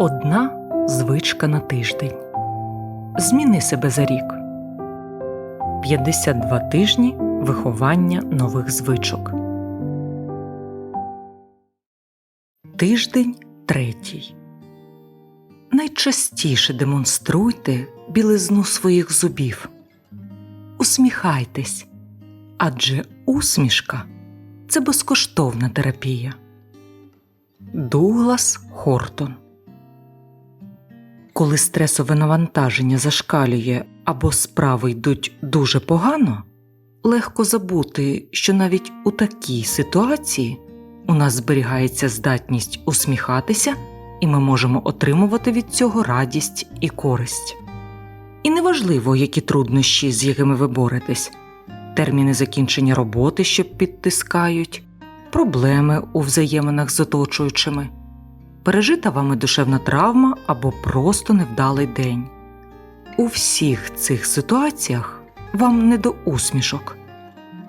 Одна звичка на тиждень. Зміни себе за рік. 52 тижні виховання нових звичок. Тиждень третій. Найчастіше демонструйте білизну своїх зубів. Усміхайтесь, адже усмішка це безкоштовна терапія. Дуглас Хортон Коли стресове навантаження зашкалює або справи йдуть дуже погано, легко забути, що навіть у такій ситуації у нас зберігається здатність усміхатися, і ми можемо отримувати від цього радість і користь. І неважливо, які труднощі, з якими ви боретесь, терміни закінчення роботи, що підтискають, проблеми у взаєминах з оточуючими, пережита вами душевна травма або просто невдалий день. У всіх цих ситуаціях вам не до усмішок,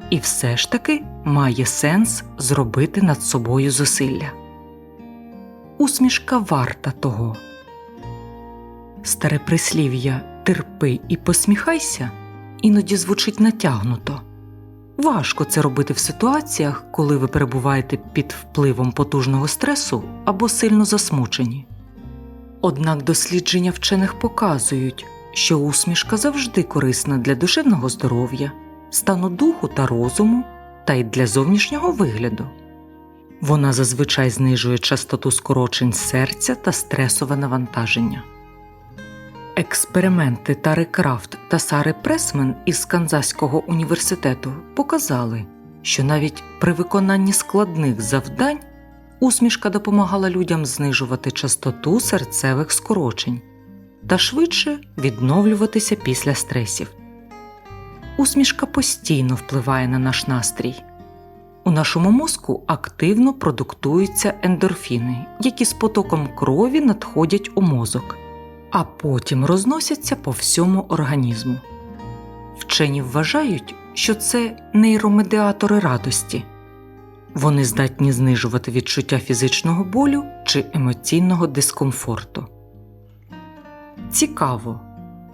і все ж таки має сенс зробити над собою зусилля. Усмішка варта того. Старе прислів'я терпи і посміхайся іноді звучить натягнуто. Важко це робити в ситуаціях, коли ви перебуваєте під впливом потужного стресу або сильно засмучені. Однак дослідження вчених показують, що усмішка завжди корисна для душевного здоров'я, стану духу та розуму, та й для зовнішнього вигляду. Вона зазвичай знижує частоту скорочень серця та стресове навантаження. Експерименти Тари Крафт та Сари Пресмен із Канзаського університету показали, що навіть при виконанні складних завдань усмішка допомагала людям знижувати частоту серцевих скорочень та швидше відновлюватися після стресів. Усмішка постійно впливає на наш настрій. У нашому мозку активно продуктуються ендорфіни, які з потоком крові надходять у мозок а потім розносяться по всьому організму. Вчені вважають, що це нейромедіатори радості. Вони здатні знижувати відчуття фізичного болю чи емоційного дискомфорту. Цікаво,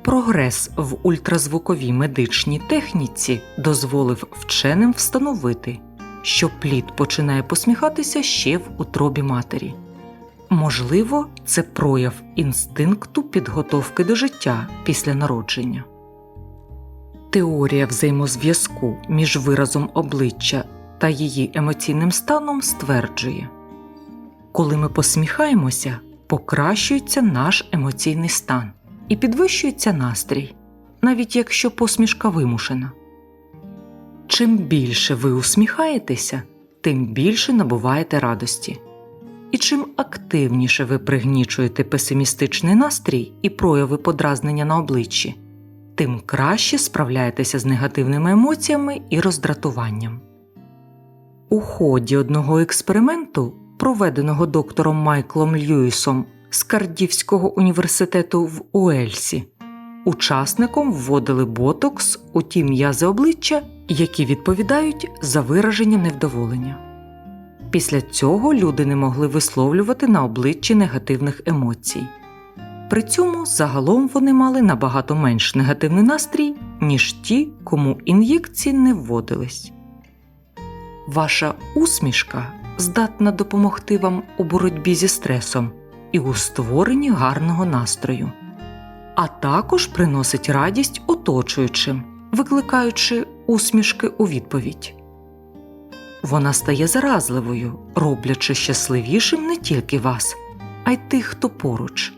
прогрес в ультразвуковій медичній техніці дозволив вченим встановити, що плід починає посміхатися ще в утробі матері. Можливо, це прояв інстинкту підготовки до життя після народження. Теорія взаємозв'язку між виразом обличчя та її емоційним станом стверджує коли ми посміхаємося, покращується наш емоційний стан і підвищується настрій, навіть якщо посмішка вимушена. Чим більше ви усміхаєтеся, тим більше набуваєте радості. І чим активніше ви пригнічуєте песимістичний настрій і прояви подразнення на обличчі, тим краще справляєтеся з негативними емоціями і роздратуванням. У ході одного експерименту, проведеного доктором Майклом Льюісом з Кардівського університету в Уельсі, учасникам вводили ботокс у ті м'язи обличчя, які відповідають за вираження невдоволення. Після цього люди не могли висловлювати на обличчі негативних емоцій. При цьому загалом вони мали набагато менш негативний настрій, ніж ті, кому ін'єкції не вводились. Ваша усмішка здатна допомогти вам у боротьбі зі стресом і у створенні гарного настрою, а також приносить радість оточуючим, викликаючи усмішки у відповідь. Вона стає заразливою, роблячи щасливішим не тільки вас, а й тих, хто поруч.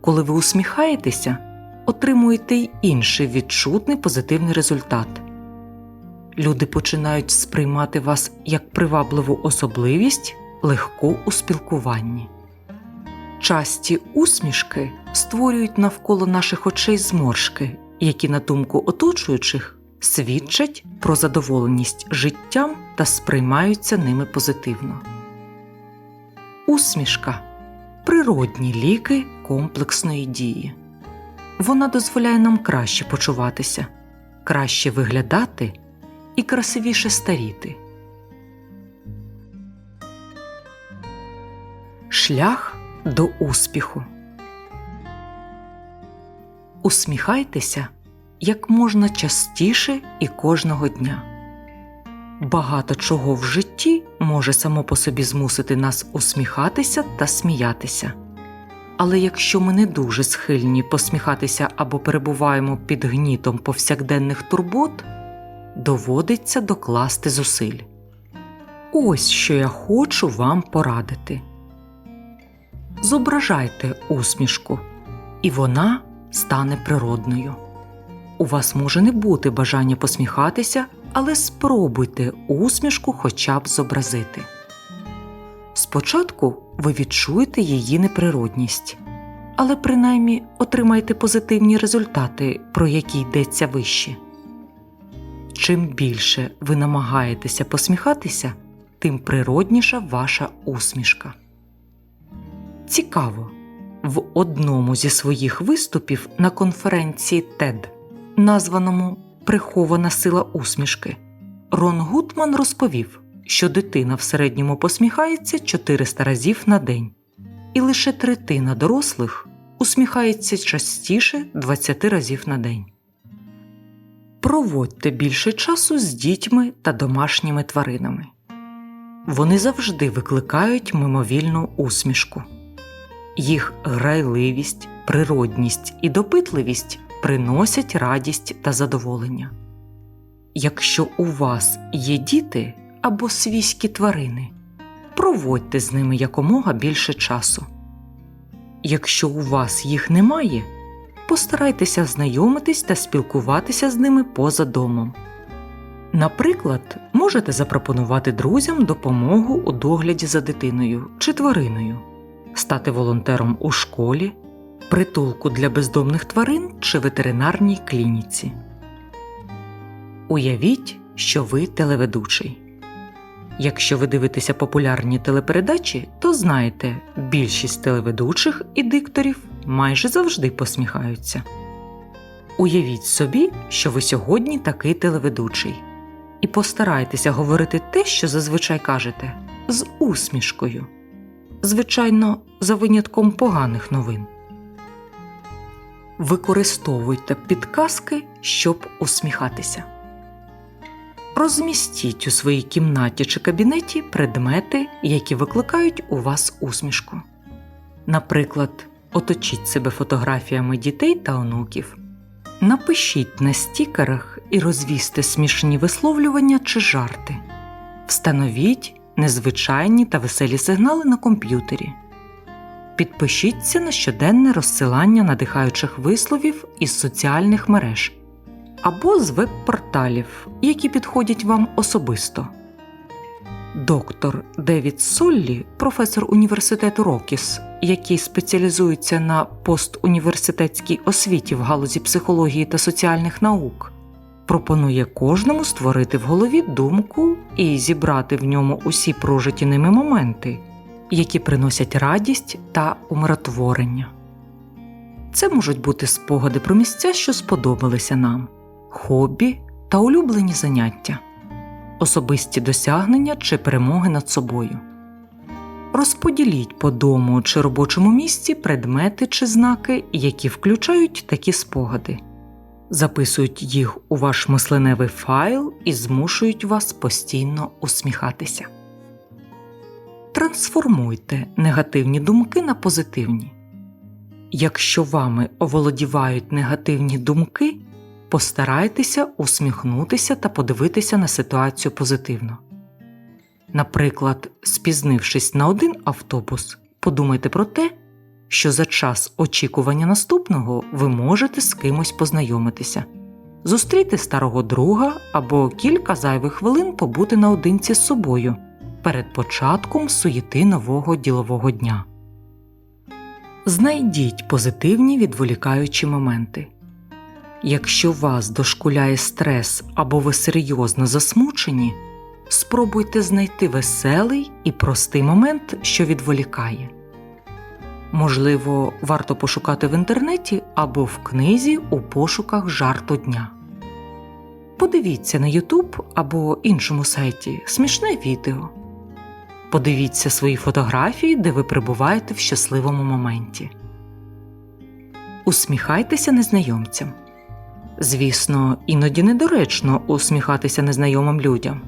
Коли ви усміхаєтеся, отримуєте й інший відчутний позитивний результат. Люди починають сприймати вас як привабливу особливість, легку у спілкуванні. Часті усмішки створюють навколо наших очей зморшки, які, на думку оточуючих, свідчать про задоволеність життям та сприймаються ними позитивно. Усмішка природні ліки комплексної дії. Вона дозволяє нам краще почуватися, краще виглядати і красивіше старіти. Шлях до успіху. Усміхайтеся як можна частіше і кожного дня. Багато чого в житті може само по собі змусити нас усміхатися та сміятися. Але якщо ми не дуже схильні посміхатися або перебуваємо під гнітом повсякденних турбот, доводиться докласти зусиль. Ось що я хочу вам порадити. Зображайте усмішку, і вона стане природною. У вас може не бути бажання посміхатися, але спробуйте усмішку хоча б зобразити. Спочатку ви відчуєте її неприродність, але принаймні отримайте позитивні результати, про які йдеться вище. Чим більше ви намагаєтеся посміхатися, тим природніша ваша усмішка. Цікаво, в одному зі своїх виступів на конференції TED, названому Прихована сила усмішки, Рон Гутман розповів, що дитина в середньому посміхається 400 разів на день, і лише третина дорослих усміхається частіше 20 разів на день. Проводьте більше часу з дітьми та домашніми тваринами. Вони завжди викликають мимовільну усмішку. Їх грайливість, природність і допитливість приносять радість та задоволення. Якщо у вас є діти або свійські тварини, проводьте з ними якомога більше часу. Якщо у вас їх немає, постарайтеся знайомитись та спілкуватися з ними поза домом. Наприклад, можете запропонувати друзям допомогу у догляді за дитиною чи твариною, стати волонтером у школі, притулку для бездомних тварин чи ветеринарній клініці. Уявіть, що ви телеведучий. Якщо ви дивитеся популярні телепередачі, то знаєте, більшість телеведучих і дикторів майже завжди посміхаються. Уявіть собі, що ви сьогодні такий телеведучий, і постарайтеся говорити те, що зазвичай кажете, з усмішкою. Звичайно, за винятком поганих новин. Використовуйте підказки, щоб усміхатися. Розмістіть у своїй кімнаті чи кабінеті предмети, які викликають у вас усмішку. Наприклад, оточіть себе фотографіями дітей та онуків. Напишіть на стікерах і розвісьте смішні висловлювання чи жарти. Встановіть незвичайні та веселі сигнали на комп'ютері. Підпишіться на щоденне розсилання надихаючих висловів із соціальних мереж або з веб-порталів, які підходять вам особисто. Доктор Девід Соллі, професор університету Рокіс, який спеціалізується на постуніверситетській освіті в галузі психології та соціальних наук, пропонує кожному створити в голові думку і зібрати в ньому усі прожиті ними моменти, які приносять радість та умиротворення. Це можуть бути спогади про місця, що сподобалися нам, хобі та улюблені заняття, особисті досягнення чи перемоги над собою. Розподіліть по дому чи робочому місці предмети чи знаки, які включають такі спогади, записують їх у ваш мисленевий файл і змушують вас постійно усміхатися. Трансформуйте негативні думки на позитивні. Якщо вами оволодівають негативні думки, постарайтеся усміхнутися та подивитися на ситуацію позитивно. Наприклад, спізнившись на один автобус, подумайте про те, що за час очікування наступного ви можете з кимось познайомитися, зустріти старого друга або кілька зайвих хвилин побути наодинці з собою перед початком суєти нового ділового дня. Знайдіть позитивні відволікаючі моменти. Якщо вас дошкуляє стрес або ви серйозно засмучені, спробуйте знайти веселий і простий момент, що відволікає. Можливо, варто пошукати в інтернеті або в книзі у пошуках жарту дня. Подивіться на YouTube або іншому сайті смішне відео. Подивіться свої фотографії, де ви перебуваєте в щасливому моменті. Усміхайтеся незнайомцям. Звісно, іноді недоречно усміхатися незнайомим людям.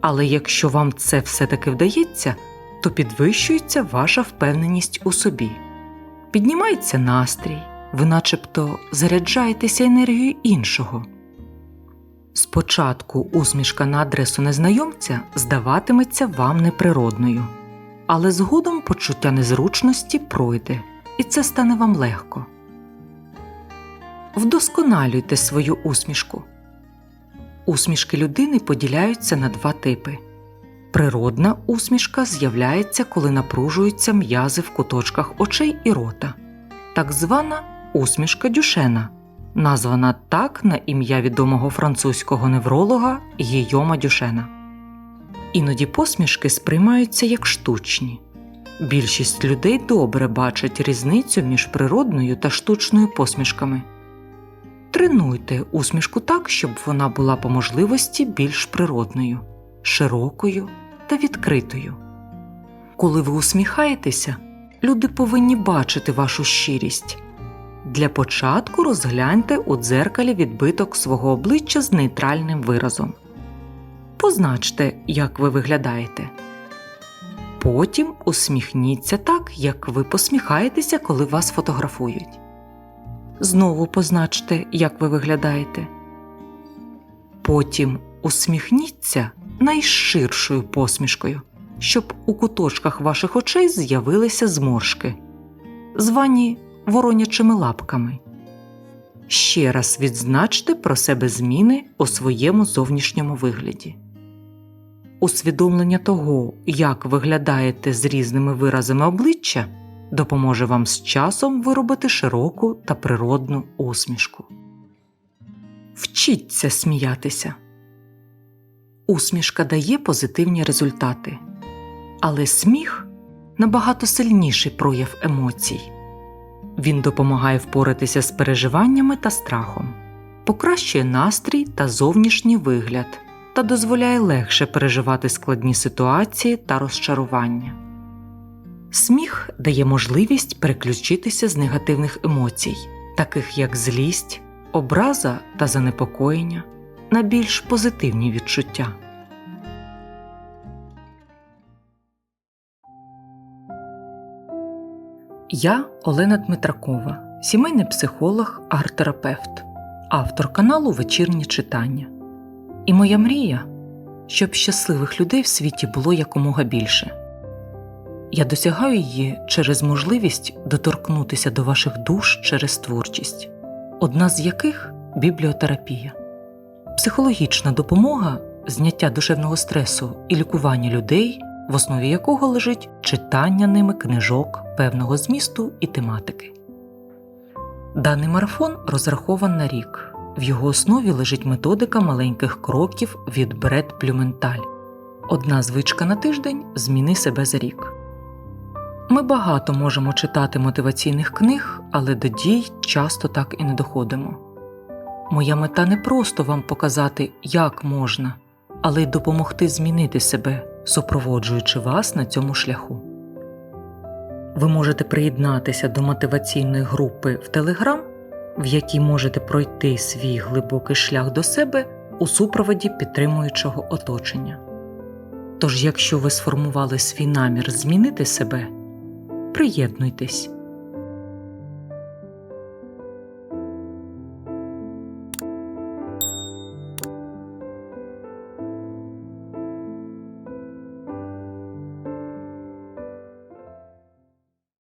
Але якщо вам це все-таки вдається, то підвищується ваша впевненість у собі. Піднімається настрій, ви начебто заряджаєтеся енергією іншого. Спочатку усмішка на адресу незнайомця здаватиметься вам неприродною, але згодом почуття незручності пройде, і це стане вам легко. Вдосконалюйте свою усмішку. Усмішки людини поділяються на два типи. Природна усмішка з'являється, коли напружуються м'язи в куточках очей і рота, так звана усмішка Дюшена, названа так на ім'я відомого французького невролога Гійома Дюшена. Іноді посмішки сприймаються як штучні. Більшість людей добре бачать різницю між природною та штучною посмішками. Тренуйте усмішку так, щоб вона була по можливості більш природною, широкою та відкритою. Коли ви усміхаєтеся, люди повинні бачити вашу щирість. Для початку розгляньте у дзеркалі відбиток свого обличчя з нейтральним виразом. Позначте, як ви виглядаєте. Потім усміхніться так, як ви посміхаєтеся, коли вас фотографують. Знову позначте, як ви виглядаєте. Потім усміхніться найширшою посмішкою, щоб у куточках ваших очей з'явилися зморшки, звані воронячими лапками. Ще раз відзначте про себе зміни у своєму зовнішньому вигляді. Усвідомлення того, як виглядаєте з різними виразами обличчя, допоможе вам з часом виробити широку та природну усмішку. Вчіться сміятися. Усмішка дає позитивні результати, але сміх набагато сильніший прояв емоцій. Він допомагає впоратися з переживаннями та страхом, покращує настрій та зовнішній вигляд та дозволяє легше переживати складні ситуації та розчарування. Сміх дає можливість переключитися з негативних емоцій, таких як злість, образа та занепокоєння, на більш позитивні відчуття. Я Олена Дмитракова, сімейний психолог, арт-терапевт, автор каналу Вечірні читання. І моя мрія, щоб щасливих людей в світі було якомога більше. Я досягаю її через можливість доторкнутися до ваших душ через творчість, одна з яких бібліотерапія, психологічна допомога, зняття душевного стресу і лікування людей, в основі якого лежить читання ними книжок певного змісту і тематики. Даний марафон розрахован на рік. В його основі лежить методика маленьких кроків від Бред Плюменталь. Одна звичка на тиждень зміни себе за рік. Ми багато можемо читати мотиваційних книг, але до дій часто так і не доходимо. Моя мета не просто вам показати, як можна, але й допомогти змінити себе, супроводжуючи вас на цьому шляху. Ви можете приєднатися до мотиваційної групи в Telegram, в якій можете пройти свій глибокий шлях до себе у супроводі підтримуючого оточення. Тож, якщо ви сформували свій намір змінити себе, приєднуйтесь